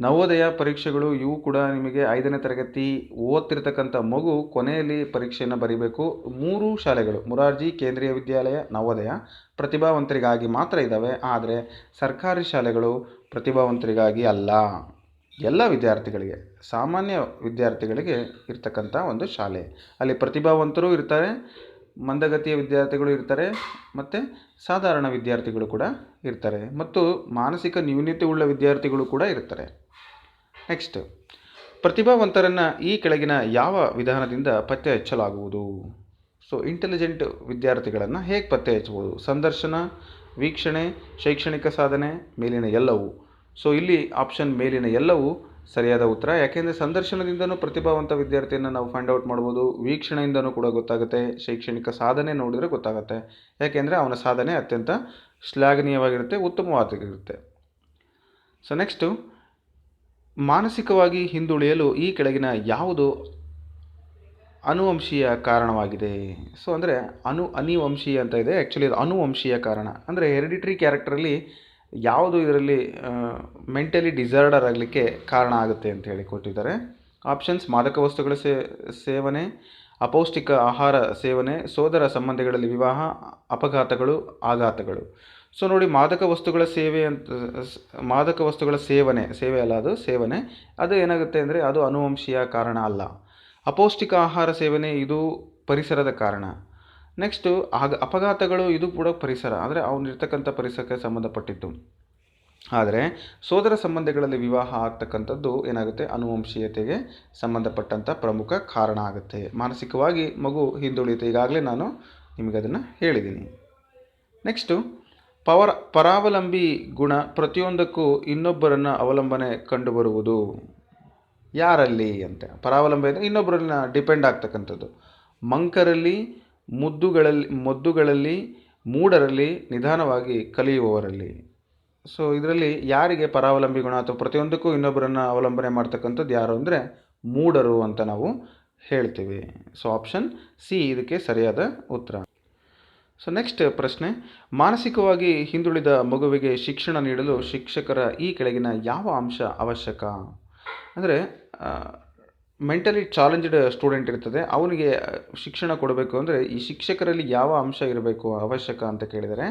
ನವೋದಯ ಪರೀಕ್ಷೆಗಳು, ಇವು ಕೂಡ ನಿಮಗೆ ಐದನೇ ತರಗತಿ ಓದ್ತಿರ್ತಕ್ಕಂಥ ಮಗು ಕೊನೆಯಲ್ಲಿ ಪರೀಕ್ಷೆಯನ್ನು ಬರೀಬೇಕು. ಮೂರು ಶಾಲೆಗಳು, ಮುರಾರ್ಜಿ, ಕೇಂದ್ರೀಯ ವಿದ್ಯಾಲಯ, ನವೋದಯ ಪ್ರತಿಭಾವಂತರಿಗಾಗಿ ಮಾತ್ರ ಇದ್ದಾವೆ. ಆದರೆ ಸರ್ಕಾರಿ ಶಾಲೆಗಳು ಪ್ರತಿಭಾವಂತರಿಗಾಗಿ ಅಲ್ಲ. ಎಲ್ಲ ವಿದ್ಯಾರ್ಥಿಗಳಿಗೆ, ಸಾಮಾನ್ಯ ವಿದ್ಯಾರ್ಥಿಗಳಿಗೆ ಇರ್ತಕ್ಕಂಥ ಒಂದು ಶಾಲೆ. ಅಲ್ಲಿ ಪ್ರತಿಭಾವಂತರೂ ಇರ್ತಾರೆ ಮಂದಗತಿಯ ವಿದ್ಯಾರ್ಥಿಗಳು ಇರ್ತಾರೆ ಮತ್ತು ಸಾಧಾರಣ ವಿದ್ಯಾರ್ಥಿಗಳು ಕೂಡ ಇರ್ತಾರೆ ಮತ್ತು ಮಾನಸಿಕ ನ್ಯೂನತೆ ಉಳ್ಳ ವಿದ್ಯಾರ್ಥಿಗಳು ಕೂಡ ಇರ್ತಾರೆ. ನೆಕ್ಸ್ಟ್ ಪ್ರತಿಭಾವಂತರನ್ನು ಈ ಕೆಳಗಿನ ಯಾವ ವಿಧಾನದಿಂದ ಪತ್ತೆ ಹಚ್ಚಲಾಗುವುದು? ಸೊ ಇಂಟೆಲಿಜೆಂಟ್ ವಿದ್ಯಾರ್ಥಿಗಳನ್ನು ಹೇಗೆ ಪತ್ತೆ ಹಚ್ಬೋದು ಸಂದರ್ಶನ, ವೀಕ್ಷಣೆ, ಶೈಕ್ಷಣಿಕ ಸಾಧನೆ, ಮೇಲಿನ ಎಲ್ಲವೂ. ಸೊ ಇಲ್ಲಿ ಆಪ್ಷನ್ ಮೇಲಿನ ಎಲ್ಲವೂ ಸರಿಯಾದ ಉತ್ತರ. ಯಾಕೆಂದರೆ ಸಂದರ್ಶನದಿಂದನೂ ಪ್ರತಿಭಾವಂತ ವಿದ್ಯಾರ್ಥಿಯನ್ನು ನಾವು ಫೈಂಡ್ ಔಟ್ ಮಾಡ್ಬೋದು. ವೀಕ್ಷಣೆಯಿಂದನೂ ಕೂಡ ಗೊತ್ತಾಗುತ್ತೆ. ಶೈಕ್ಷಣಿಕ ಸಾಧನೆ ನೋಡಿದರೆ ಗೊತ್ತಾಗುತ್ತೆ. ಯಾಕೆಂದರೆ ಅವನ ಸಾಧನೆ ಅತ್ಯಂತ ಶ್ಲಾಘನೀಯವಾಗಿರುತ್ತೆ ಉತ್ತಮವಾಗಿರುತ್ತೆ ಸೊ ನೆಕ್ಸ್ಟು ಮಾನಸಿಕವಾಗಿ ಹಿಂದುಳಿಯಲು ಈ ಕೆಳಗಿನ ಯಾವುದು ಅನುವಂಶೀಯ ಕಾರಣವಾಗಿದೆ? ಸೊ ಅಂದರೆ ಅನು ಅನಿವಂಶೀಯ ಅಂತ ಇದೆ. ಆ್ಯಕ್ಚುಲಿ ಅದು ಅನುವಂಶೀಯ ಕಾರಣ. ಅಂದರೆ ಹೆರಿಡಿಟ್ರಿ ಕ್ಯಾರೆಕ್ಟರಲ್ಲಿ ಯಾವುದು ಇದರಲ್ಲಿ ಮೆಂಟಲಿ ಡಿಸಾರ್ಡರ್ ಆಗಲಿಕ್ಕೆ ಕಾರಣ ಆಗುತ್ತೆ ಅಂತ ಹೇಳಿ ಕೊಟ್ಟಿದ್ದಾರೆ. ಆಪ್ಷನ್ಸ್ ಮಾದಕ ವಸ್ತುಗಳ ಸೇವನೆ, ಅಪೌಷ್ಟಿಕ ಆಹಾರ ಸೇವನೆ, ಸೋದರ ಸಂಬಂಧಗಳಲ್ಲಿ ವಿವಾಹ, ಅಪಘಾತಗಳು, ಆಘಾತಗಳು. ಸೊ ನೋಡಿ, ಮಾದಕ ವಸ್ತುಗಳ ಸೇವೆ ಅಂತ, ಮಾದಕ ವಸ್ತುಗಳ ಸೇವನೆ, ಸೇವೆ ಅಲ್ಲ ಅದು, ಸೇವನೆ. ಅದು ಏನಾಗುತ್ತೆ ಅಂದರೆ, ಅದು ಅನುವಂಶೀಯ ಕಾರಣ ಅಲ್ಲ. ಅಪೌಷ್ಟಿಕ ಆಹಾರ ಸೇವನೆ ಇದು ಪರಿಸರದ ಕಾರಣ. ನೆಕ್ಸ್ಟು ಆಗ ಅಪಘಾತಗಳು ಇದು ಕೂಡ ಪರಿಸರ. ಅಂದರೆ ಅವನಿರ್ತಕ್ಕಂಥ ಪರಿಸರಕ್ಕೆ ಸಂಬಂಧಪಟ್ಟಿದ್ದು. ಆದರೆ ಸೋದರ ಸಂಬಂಧಗಳಲ್ಲಿ ವಿವಾಹ ಆಗ್ತಕ್ಕಂಥದ್ದು ಏನಾಗುತ್ತೆ? ಅನುವಂಶೀಯತೆಗೆ ಸಂಬಂಧಪಟ್ಟಂಥ ಪ್ರಮುಖ ಕಾರಣ ಆಗುತ್ತೆ. ಮಾನಸಿಕವಾಗಿ ಮಗು ಹಿಂದುಳಿಯುತ್ತೆ. ಈಗಾಗಲೇ ನಾನು ನಿಮಗೆ ಅದನ್ನು ಹೇಳಿದ್ದೀನಿ. ನೆಕ್ಸ್ಟು ಪವರ, ಪರಾವಲಂಬಿ ಗುಣ ಪ್ರತಿಯೊಂದಕ್ಕೂ ಇನ್ನೊಬ್ಬರನ್ನು ಅವಲಂಬನೆ ಕಂಡುಬರುವುದು ಯಾರಲ್ಲಿ ಅಂತ. ಪರಾವಲಂಬಿ ಅಂದರೆ ಇನ್ನೊಬ್ಬರನ್ನ ಡಿಪೆಂಡ್ ಆಗ್ತಕ್ಕಂಥದ್ದು. ಮಂಕರಲ್ಲಿ ಮುದ್ದುಗಳಲ್ಲಿ, ಮದ್ದುಗಳಲ್ಲಿ ಮೂಢರಲ್ಲಿ ನಿಧಾನವಾಗಿ ಕಲಿಯುವವರಲ್ಲಿ. ಸೊ ಇದರಲ್ಲಿ ಯಾರಿಗೆ ಪರಾವಲಂಬಿ ಗುಣ ಅಥವಾ ಪ್ರತಿಯೊಂದಕ್ಕೂ ಇನ್ನೊಬ್ಬರನ್ನು ಅವಲಂಬನೆ ಮಾಡ್ತಕ್ಕಂಥದ್ದು ಯಾರು ಅಂದರೆ ಮೂಢರು ಅಂತ ನಾವು ಹೇಳ್ತೀವಿ. ಸೊ ಆಪ್ಷನ್ ಸಿ ಇದಕ್ಕೆ ಸರಿಯಾದ ಉತ್ತರ. ಸೊ ನೆಕ್ಸ್ಟ್ ಪ್ರಶ್ನೆ. ಮಾನಸಿಕವಾಗಿ ಹಿಂದುಳಿದ ಮಗುವಿಗೆ ಶಿಕ್ಷಣ ನೀಡಲು ಶಿಕ್ಷಕರ ಈ ಕೆಳಗಿನ ಯಾವ ಅಂಶ ಅವಶ್ಯಕ? ಅಂದರೆ ಮೆಂಟಲಿ ಚಾಲೆಂಜ್ಡ್ ಸ್ಟೂಡೆಂಟ್ ಇರ್ತದೆ. ಅವನಿಗೆ ಶಿಕ್ಷಣ ಕೊಡಬೇಕು ಅಂದರೆ ಈ ಶಿಕ್ಷಕರಲ್ಲಿ ಯಾವ ಅಂಶ ಇರಬೇಕು, ಅವಶ್ಯಕ ಅಂತ ಕೇಳಿದರೆ,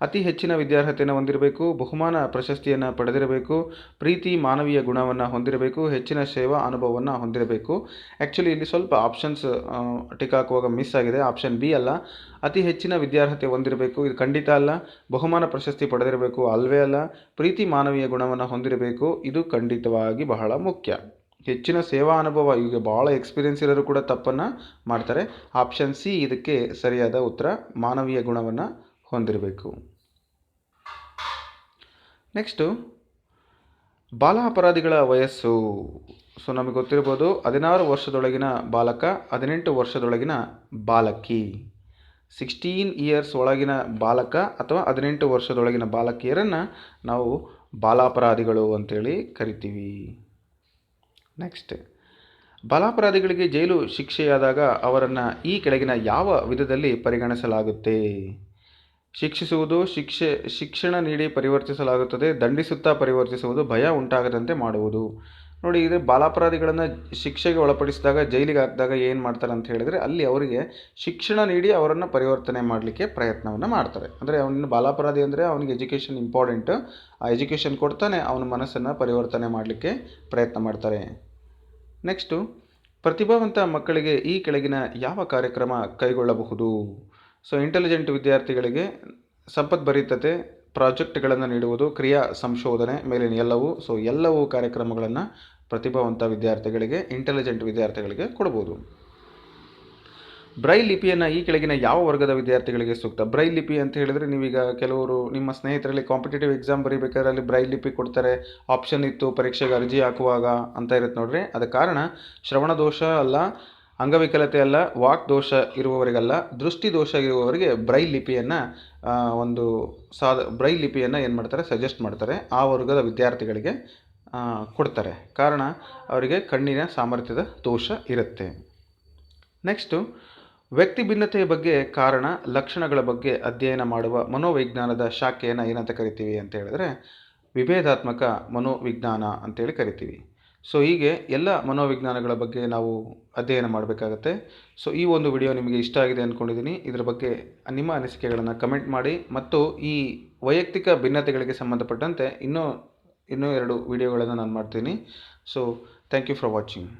ಅತಿ ಹೆಚ್ಚಿನ ವಿದ್ಯಾರ್ಹತೆಯನ್ನು ಹೊಂದಿರಬೇಕು, ಬಹುಮಾನ ಪ್ರಶಸ್ತಿಯನ್ನು ಪಡೆದಿರಬೇಕು, ಪ್ರೀತಿ, ಮಾನವೀಯ ಗುಣವನ್ನು ಹೊಂದಿರಬೇಕು, ಹೆಚ್ಚಿನ ಸೇವಾ ಅನುಭವವನ್ನು ಹೊಂದಿರಬೇಕು. ಆ್ಯಕ್ಚುಲಿ ಇಲ್ಲಿ ಸ್ವಲ್ಪ ಆಪ್ಷನ್ಸ್ ಟಿಕ್ ಹಾಕುವಾಗ ಮಿಸ್ ಆಗಿದೆ. ಆಪ್ಷನ್ ಬಿ ಅಲ್ಲ. ಅತಿ ಹೆಚ್ಚಿನ ವಿದ್ಯಾರ್ಹತೆ ಹೊಂದಿರಬೇಕು, ಇದು ಖಂಡಿತ ಅಲ್ಲ. ಬಹುಮಾನ ಪ್ರಶಸ್ತಿ ಪಡೆದಿರಬೇಕು ಅಲ್ವೇ ಅಲ್ಲ. ಪ್ರೀತಿ, ಮಾನವೀಯ ಗುಣವನ್ನು ಹೊಂದಿರಬೇಕು, ಇದು ಖಂಡಿತವಾಗಿ ಬಹಳ ಮುಖ್ಯ. ಹೆಚ್ಚಿನ ಸೇವಾ ಅನುಭವ, ಈಗ ಭಾಳ ಎಕ್ಸ್ಪೀರಿಯನ್ಸ್ ಇರೋರು ಕೂಡ ತಪ್ಪನ್ನು ಮಾಡ್ತಾರೆ. ಆಪ್ಷನ್ ಸಿ ಇದಕ್ಕೆ ಸರಿಯಾದ ಉತ್ತರ, ಮಾನವೀಯ ಗುಣವನ್ನು ಹೊಂದಿರಬೇಕು. ನೆಕ್ಸ್ಟು ಬಾಲ ಅಪರಾಧಿಗಳ ವಯಸ್ಸು. ಸೊ ನಮಗೆ ಗೊತ್ತಿರ್ಬೋದು, ಹದಿನಾರು ವರ್ಷದೊಳಗಿನ ಬಾಲಕ, ಹದಿನೆಂಟು ವರ್ಷದೊಳಗಿನ ಬಾಲಕಿ. ಸಿಕ್ಸ್ಟೀನ್ ಇಯರ್ಸ್ ಒಳಗಿನ ಬಾಲಕ ಅಥವಾ ಹದಿನೆಂಟು ವರ್ಷದೊಳಗಿನ ಬಾಲಕಿಯರನ್ನು ನಾವು ಬಾಲಾಪರಾಧಿಗಳು ಅಂತೇಳಿ ಕರಿತೀವಿ. ನೆಕ್ಸ್ಟ್ ಬಲಾಪರಾಧಿಗಳಿಗೆ ಜೈಲು ಶಿಕ್ಷೆಯಾದಾಗ ಅವರನ್ನು ಈ ಕೆಳಗಿನ ಯಾವ ವಿಧದಲ್ಲಿ ಪರಿಗಣಿಸಲಾಗುತ್ತೆ? ಶಿಕ್ಷಿಸುವುದು, ಶಿಕ್ಷೆ, ಶಿಕ್ಷಣ ನೀಡಿ ಪರಿವರ್ತಿಸಲಾಗುತ್ತದೆ, ದಂಡಿಸುತ್ತಾ ಪರಿವರ್ತಿಸುವುದು ಭಯ ಉಂಟಾಗದಂತೆ ಮಾಡುವುದು. ನೋಡಿ, ಇದು ಬಾಲಾಪರಾಧಿಗಳನ್ನು ಶಿಕ್ಷೆಗೆ ಒಳಪಡಿಸಿದಾಗ, ಜೈಲಿಗೆ ಹಾಕಿದಾಗ ಏನು ಮಾಡ್ತಾರೆ ಅಂತ ಹೇಳಿದರೆ, ಅಲ್ಲಿ ಅವರಿಗೆ ಶಿಕ್ಷಣ ನೀಡಿ ಅವರನ್ನು ಪರಿವರ್ತನೆ ಮಾಡಲಿಕ್ಕೆ ಪ್ರಯತ್ನವನ್ನು ಮಾಡ್ತಾರೆ. ಅಂದರೆ ಅವನ ಬಾಲಾಪರಾಧಿ ಅಂದರೆ ಅವನಿಗೆ ಎಜುಕೇಷನ್ ಇಂಪಾರ್ಟೆಂಟ್ ಆ ಎಜುಕೇಷನ್ ಕೊಡ್ತಾನೆ, ಅವನ ಮನಸ್ಸನ್ನು ಪರಿವರ್ತನೆ ಮಾಡಲಿಕ್ಕೆ ಪ್ರಯತ್ನ ಮಾಡ್ತಾರೆ. ನೆಕ್ಸ್ಟು ಪ್ರತಿಭಾವಂತ ಮಕ್ಕಳಿಗೆ ಈ ಕೆಳಗಿನ ಯಾವ ಕಾರ್ಯಕ್ರಮ ಕೈಗೊಳ್ಳಬಹುದು? ಸೊ ಇಂಟೆಲಿಜೆಂಟ್ ವಿದ್ಯಾರ್ಥಿಗಳಿಗೆ ಸಂಪದ್ಭರಿತತೆ ಪ್ರಾಜೆಕ್ಟ್ಗಳನ್ನು ನೀಡುವುದು, ಕ್ರಿಯಾ ಸಂಶೋಧನೆ ಮೇಲಿನ ಎಲ್ಲವೂ. ಸೊ ಎಲ್ಲವೂ ಕಾರ್ಯಕ್ರಮಗಳನ್ನು ಪ್ರತಿಭಾವಂತ ವಿದ್ಯಾರ್ಥಿಗಳಿಗೆ ಇಂಟೆಲಿಜೆಂಟ್ ವಿದ್ಯಾರ್ಥಿಗಳಿಗೆ ಕೊಡ್ಬೋದು ಬ್ರೈಲ್ ಲಿಪಿಯನ್ನು ಈ ಕೆಳಗಿನ ಯಾವ ವರ್ಗದ ವಿದ್ಯಾರ್ಥಿಗಳಿಗೆ ಸೂಕ್ತ? ಬ್ರೈಲ್ ಲಿಪಿ ಅಂತ ಹೇಳಿದರೆ ನೀವೀಗ ಕೆಲವರು ನಿಮ್ಮ ಸ್ನೇಹಿತರಲ್ಲಿ ಕಾಂಪಿಟೇಟಿವ್ ಎಕ್ಸಾಮ್ ಬರೀಬೇಕಾದ್ರೆ ಅಲ್ಲಿ ಬ್ರೈಲ್ ಲಿಪಿ ಕೊಡ್ತಾರೆ. ಆಪ್ಷನ್ ಇತ್ತು, ಪರೀಕ್ಷೆಗೆ ಅರ್ಜಿ ಹಾಕುವಾಗ ಅಂತ ಇರುತ್ತೆ ನೋಡ್ರಿ. ಅದಕ್ಕೆ ಕಾರಣ ಶ್ರವಣ ದೋಷ ಅಲ್ಲ, ಅಂಗವಿಕಲತೆ ಅಲ್ಲ, ವಾಕ್ ದೋಷ ಇರುವವರಿಗಲ್ಲ, ದೃಷ್ಟಿ ದೋಷ ಇರುವವರಿಗೆ ಬ್ರೈಲ್ ಲಿಪಿಯನ್ನು ಒಂದು ಸಾಧ ಬ್ರೈಲ್ ಲಿಪಿಯನ್ನು ಏನು ಮಾಡ್ತಾರೆ? ಸಜೆಸ್ಟ್ ಮಾಡ್ತಾರೆ. ಆ ವರ್ಗದ ವಿದ್ಯಾರ್ಥಿಗಳಿಗೆ ಕೊಡ್ತಾರೆ. ಕಾರಣ, ಅವರಿಗೆ ಕಣ್ಣಿನ ಸಾಮರ್ಥ್ಯದ ದೋಷ ಇರುತ್ತೆ. ನೆಕ್ಸ್ಟು ವ್ಯಕ್ತಿ ಭಿನ್ನತೆಯ ಬಗ್ಗೆ ಕಾರಣ, ಲಕ್ಷಣಗಳ ಬಗ್ಗೆ ಅಧ್ಯಯನ ಮಾಡುವ ಮನೋವಿಜ್ಞಾನದ ಶಾಖೆಯನ್ನು ಏನಂತ ಕರಿತೀವಿ ಅಂತ ಹೇಳಿದ್ರೆ, ವಿಭೇದಾತ್ಮಕ ಮನೋವಿಜ್ಞಾನ ಅಂತೇಳಿ ಕರಿತೀವಿ. ಸೊ ಹೀಗೆ ಎಲ್ಲ ಮನೋವಿಜ್ಞಾನಗಳ ಬಗ್ಗೆ ನಾವು ಅಧ್ಯಯನ ಮಾಡಬೇಕಾಗತ್ತೆ. ಸೊ ಈ ಒಂದು ವಿಡಿಯೋ ನಿಮಗೆ ಇಷ್ಟ ಆಗಿದೆ ಅಂದ್ಕೊಂಡಿದ್ದೀನಿ ಇದರ ಬಗ್ಗೆ ನಿಮ್ಮ ಅನಿಸಿಕೆಗಳನ್ನು ಕಮೆಂಟ್ ಮಾಡಿ. ಮತ್ತು ಈ ವೈಯಕ್ತಿಕ ಭಿನ್ನತೆಗಳಿಗೆ ಸಂಬಂಧಪಟ್ಟಂತೆ ಇನ್ನೂ ಇನ್ನೂ ಎರಡು ವಿಡಿಯೋಗಳನ್ನು ನಾನು ಮಾಡ್ತೀನಿ. So thank you for watching